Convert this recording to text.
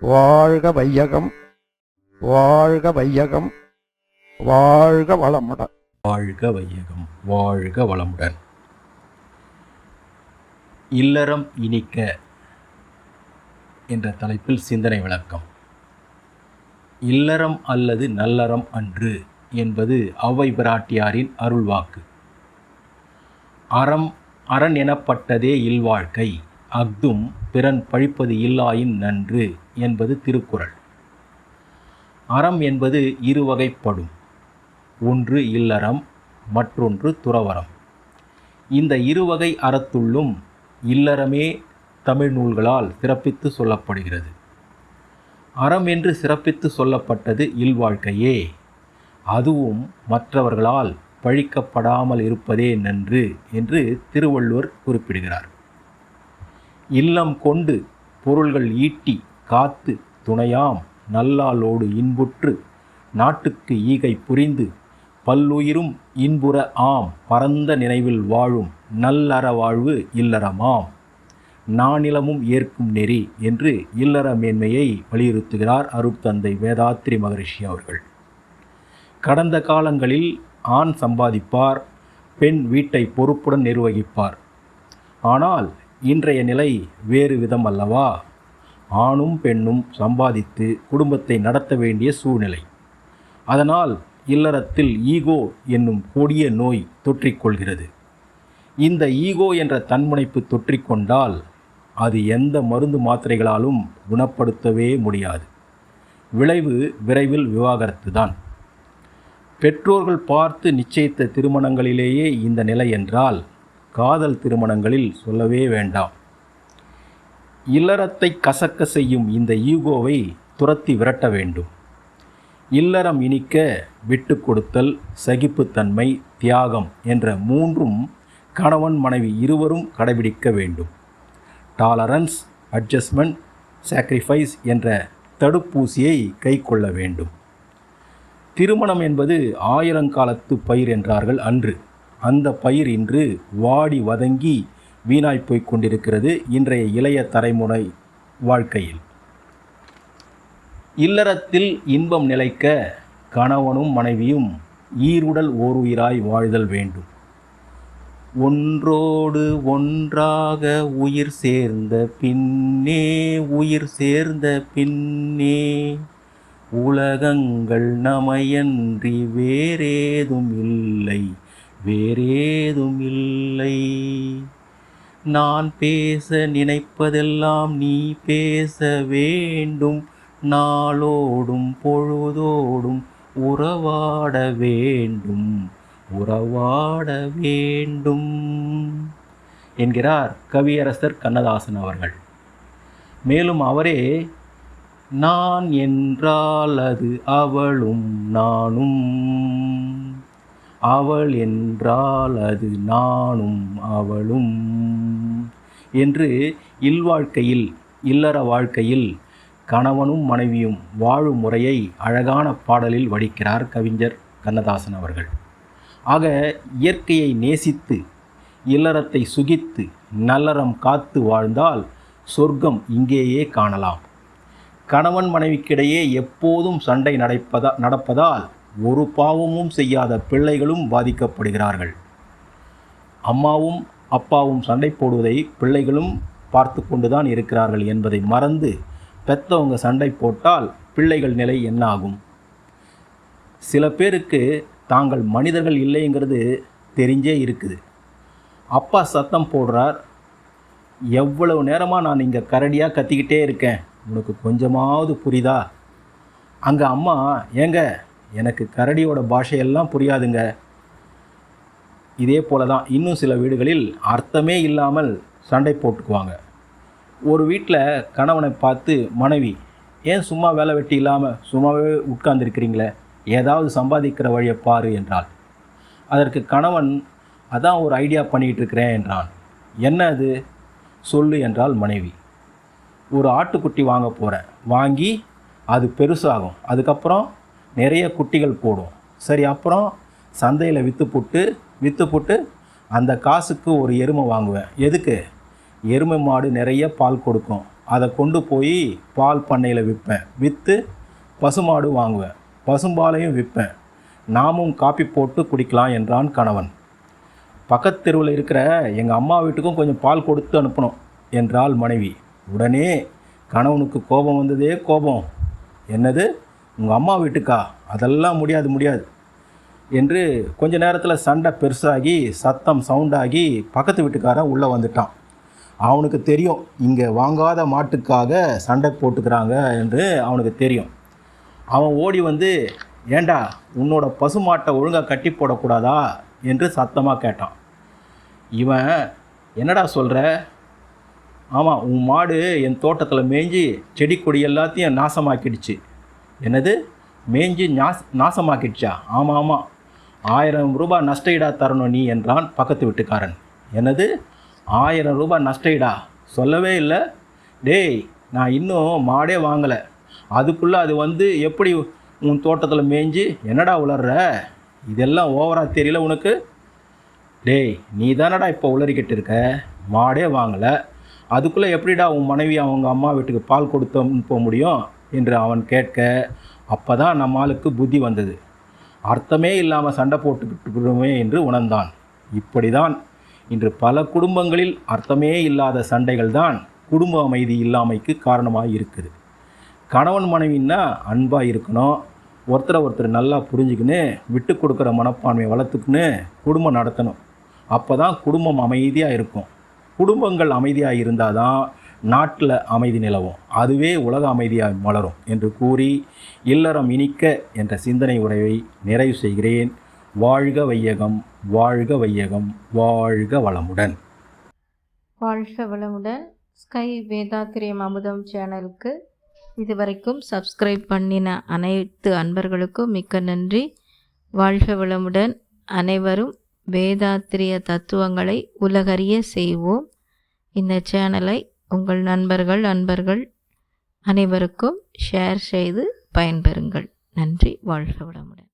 வாழ்க வையகம் வாழ்க வையகம் வாழ்க வளமுடன். வாழ்க வையகம் வாழ்க வளமுடன். இல்லறம் இனிக்க என்ற தலைப்பில் சிந்தனை விளக்கம். இல்லறம் அல்லது நல்லறம் அன்று என்பது அவ்வை பிராட்டியாரின் அருள்வாக்கு. அறம் அரண் எனப்பட்டதே இல்வாழ்க்கை. அஃதும் பிறன் பழிப்பது இல்லாயின் நன்று என்பது திருக்குறள். அறம் என்பது இருவகைப்படும். ஒன்று இல்லறம் மற்றொன்று துறவறம். இந்த இருவகை அறத்துள்ளும் இல்லறமே தமிழ் நூல்களால் சிறப்பித்து சொல்லப்படுகிறது. அறம் என்று சிறப்பித்து சொல்லப்பட்டது இல்வாழ்க்கையே. அதுவும் மற்றவர்களால் பழிக்கப்படாமல் இருப்பதே நன்று என்று திருவள்ளுவர் குறிப்பிடுகிறார். இல்லம் கொண்டு பொருள்கள் ஈட்டி காத்து துணையாம் நல்லாளோடு இன்புற்று நாட்டுக்கு ஈகை புரிந்து பல்லுயிரும் இன்புற ஆம் பரந்த நினைவில் வாழும் நல்லற வாழ்வு இல்லறமாம் நானிலமும் ஏற்கும் நெறி என்று இல்லற மேன்மையை வலியுறுத்துகிறார் அருட்தந்தை வேதாத்ரி மகரிஷி அவர்கள். கடந்த காலங்களில் ஆண் சம்பாதிப்பார் பெண் வீட்டை பொறுப்புடன் நிர்வகிப்பார். ஆனால் இன்றைய நிலை வேறு விதம் அல்லவா ஆணும் பெண்ணும் சம்பாதித்து குடும்பத்தை நடத்த வேண்டிய சூழ்நிலை. அதனால் இல்லறத்தில் ஈகோ என்னும் கொடிய நோய் தொற்றிக்கொள்கிறது. இந்த ஈகோ என்ற தன்முனைப்பு தொற்றிக்கொண்டால் அது எந்த மருந்து மாத்திரைகளாலும் குணப்படுத்தவே முடியாது. விளைவு விரைவில் விவாகரத்து தான் பெற்றோர்கள் பார்த்து நிச்சயித்த திருமணங்களிலேயே இந்த நிலை என்றால் காதல் திருமணங்களில் சொல்லவே வேண்டாம். இல்லறத்தை கசக்க செய்யும் இந்த ஈகோவை துரத்தி விரட்ட வேண்டும். இல்லறம் இனிக்க விட்டு கொடுத்தல் சகிப்புத்தன்மை தியாகம் என்ற மூன்றும் கணவன் மனைவி இருவரும் கடைபிடிக்க வேண்டும். டாலரன்ஸ் அட்ஜஸ்ட்மெண்ட் சாக்ரிஃபைஸ் என்ற தடுப்பூசியை கைக்கொள்ள வேண்டும். திருமணம் என்பது ஆயிரங்காலத்து பயிர் என்றார்கள் அன்று. அந்த பயிர் இன்று வாடி வதங்கி வீணாய் போய்க் கொண்டிருக்கிறது இன்றைய இளைய தலைமுறை வாழ்க்கையில். இல்லறத்தில் இன்பம் நிலைக்க கணவனும் மனைவியும் ஈருடல் ஓருயிராய் வாழ்தல் வேண்டும். ஒன்றோடு ஒன்றாக உயிர் சேர்ந்த பின்னே உயிர் சேர்ந்த பின்னே உலகங்கள் நமையன்றி வேறேதும் இல்லை. வேறேதும் இல்லை நான் பேச நினைப்பதெல்லாம் நீ பேச வேண்டும். நாளோடும் பொழுதோடும் உறவாட வேண்டும். உறவாட வேண்டும். என்கிறார் கவியரசர் கண்ணதாசன் அவர்கள். மேலும் அவரே நான் என்றால் அது அவளும் நானும். அவள் என்றால் அது நானும் அவளும். என்று இல்வாழ்க்கையில் இல்லற வாழ்க்கையில் கணவனும் மனைவியும் வாழும் முறையை அழகான பாடலில் வடிக்கிறார் கவிஞர் கண்ணதாசன் அவர்கள். ஆக இயற்கையை நேசித்து இல்லறத்தை சுகித்து நல்லறம் காத்து வாழ்ந்தால் சொர்க்கம் இங்கேயே காணலாம். கணவன் மனைவிக்கிடையே எப்போதும் சண்டை நடப்பதா நடப்பதால் ஒரு பாவமும் செய்யாத பிள்ளைகளும் பாதிக்கப்படுகிறார்கள் அம்மாவும் அப்பாவும் சண்டை போடுவதை பிள்ளைகளும் பார்த்து கொண்டு தான் இருக்கிறார்கள் என்பதை மறந்து பெத்தவங்க சண்டை போட்டால் பிள்ளைகள் நிலை என்ன ஆகும் சில பேருக்கு தாங்கள் மனிதர்கள் இல்லைங்கிறது தெரிஞ்சே இருக்குது. அப்பா சத்தம் போடுறார் எவ்வளவு நேரமாக நான் இங்கே கரடியாக கத்திக்கிட்டே இருக்கேன். உனக்கு கொஞ்சமாவது புரியுதா அங்கே அம்மா ஏங்க எனக்கு கரடியோட பாஷையெல்லாம் புரியாதுங்க. இதே போல தான் இன்னும் சில வீடுகளில் அர்த்தமே இல்லாமல் சண்டை போட்டுக்குவாங்க. ஒரு வீட்டில் கணவனை பார்த்து மனைவி ஏன் சும்மா வேலை வெட்டி இல்லாமல் சும்மாவே உட்கார்ந்துருக்கிறீங்களே? ஏதாவது சம்பாதிக்கிற வழியை பாரு என்றாள். அதற்கு கணவன் அதான் ஒரு ஐடியா பண்ணிகிட்டு இருக்கிறேன் என்றான். என்ன அது? சொல்லு என்றால் மனைவி. ஒரு ஆட்டுக்குட்டி வாங்க போகிறேன் வாங்கி அது பெருசாகும். அதுக்கப்புறம் நிறைய குட்டிகள் போடும். சரி அப்புறம் சந்தையில் விற்று போட்டு விற்று போட்டு அந்த காசுக்கு ஒரு எருமை வாங்குவேன். எதுக்கு? எருமை மாடு நிறைய பால் கொடுக்கும். அதை கொண்டு போய் பால் பண்ணையில் விற்பேன். விற்று பசுமாடு வாங்குவேன். பசும்பாலையும் விற்பேன். நாமும் காப்பி போட்டு குடிக்கலாம் என்றான் கணவன். பக்கத்து தெருவில் இருக்கிற எங்கள் அம்மா வீட்டுக்கும் கொஞ்சம் பால் கொடுத்து அனுப்பணும் என்றாள் மனைவி. உடனே கணவனுக்கு கோபம் வந்ததே கோபம். என்னது? உங்கள் அம்மா வீட்டுக்கா? அதெல்லாம் முடியாது முடியாது. என்று கொஞ்ச நேரத்தில் சண்டை பெருசாகி சத்தம் சவுண்டாகி பக்கத்து வீட்டுக்காரன் உள்ளே வந்துட்டான். அவனுக்கு தெரியும் இங்கே வாங்காத மாட்டுக்காக சண்டை போட்டுக்கிறாங்க என்று அவனுக்கு தெரியும். அவன் ஓடி வந்து ஏண்டா உன்னோட பசுமாட்டை ஒழுங்காக கட்டி போடக்கூடாதா? என்று சத்தமாக கேட்டான். இவன் என்னடா சொல்கிற ஆமாம் உன் மாடு என் தோட்டத்தில் மேய்ஞ்சி செடி கொடி எல்லாத்தையும் நாசமாக்கிடுச்சு. என்னது? மேய்ஞ்சு நாஸ் நாசமாக்கிடுச்சா? ஆமாம் ஆமாம் ஆயிரம் ரூபாய் நஷ்டஈடா தரணும் நீ என்றான் பக்கத்து வீட்டுக்காரன். என்னது? ஆயிரம் ரூபாய் நஷ்டஈடா? சொல்லவே இல்லை. டேய் நான் இன்னும் மாடே வாங்கலை. அதுக்குள்ளே அது வந்து எப்படி உன் தோட்டத்தில் மேய்ஞ்சி என்னடா உளர்ற? இதெல்லாம் ஓவராக தெரியல உனக்கு? டேய் நீ தானடா இப்போ உளறிக்கிட்டு இருக்க? மாடே வாங்கலை. அதுக்குள்ளே எப்படிடா உன் மனைவி அவங்க அம்மா வீட்டுக்கு பால் கொடுத்தோம்னு போக முடியும்? என்று அவன் கேட்க அப்போ தான் நம்ம ஆளுக்கு புத்தி வந்தது. அர்த்தமே இல்லாமல் சண்டை போட்டுக்கிட்டுமே என்று உணர்ந்தான். இப்படி தான் இன்று பல குடும்பங்களில் அர்த்தமே இல்லாத சண்டைகள் தான் குடும்ப அமைதி இல்லாமைக்கு காரணமாக இருக்குது. கணவன் மனைவின்னா அன்பாக இருக்கணும். ஒருத்தரை ஒருத்தர் நல்லா புரிஞ்சுக்கின்னு விட்டு கொடுக்குற மனப்பான்மையை வளர்த்துக்குன்னு குடும்பம் நடத்தணும். அப்போ தான் குடும்பம் அமைதியாக இருக்கும். குடும்பங்கள் அமைதியாக இருந்தால் தான் நாட்டில் அமைதி நிலவும். அதுவே உலக அமைதியாக மலரும் என்று கூறி இல்லறம் இனிக்க என்ற சிந்தனை உரையை நிறைவு செய்கிறேன். வாழ்க வையகம் வாழ்க வையகம் வாழ்க வளமுடன். வாழ்க வளமுடன். ஸ்கை வேதாத்திரியம் அமுதம் சேனலுக்கு இதுவரைக்கும் சப்ஸ்கிரைப் பண்ணின அனைத்து அன்பர்களுக்கும் மிக்க நன்றி. வாழ்க வளமுடன். அனைவரும் வேதாத்திரிய தத்துவங்களை உலகறிய செய்வோம். இந்த சேனலை உங்கள் நண்பர்கள் அன்பர்கள் அனைவருக்கும் ஷேர் செய்து பயன்பெறுங்கள். நன்றி. வாழ்க வளமுடன்.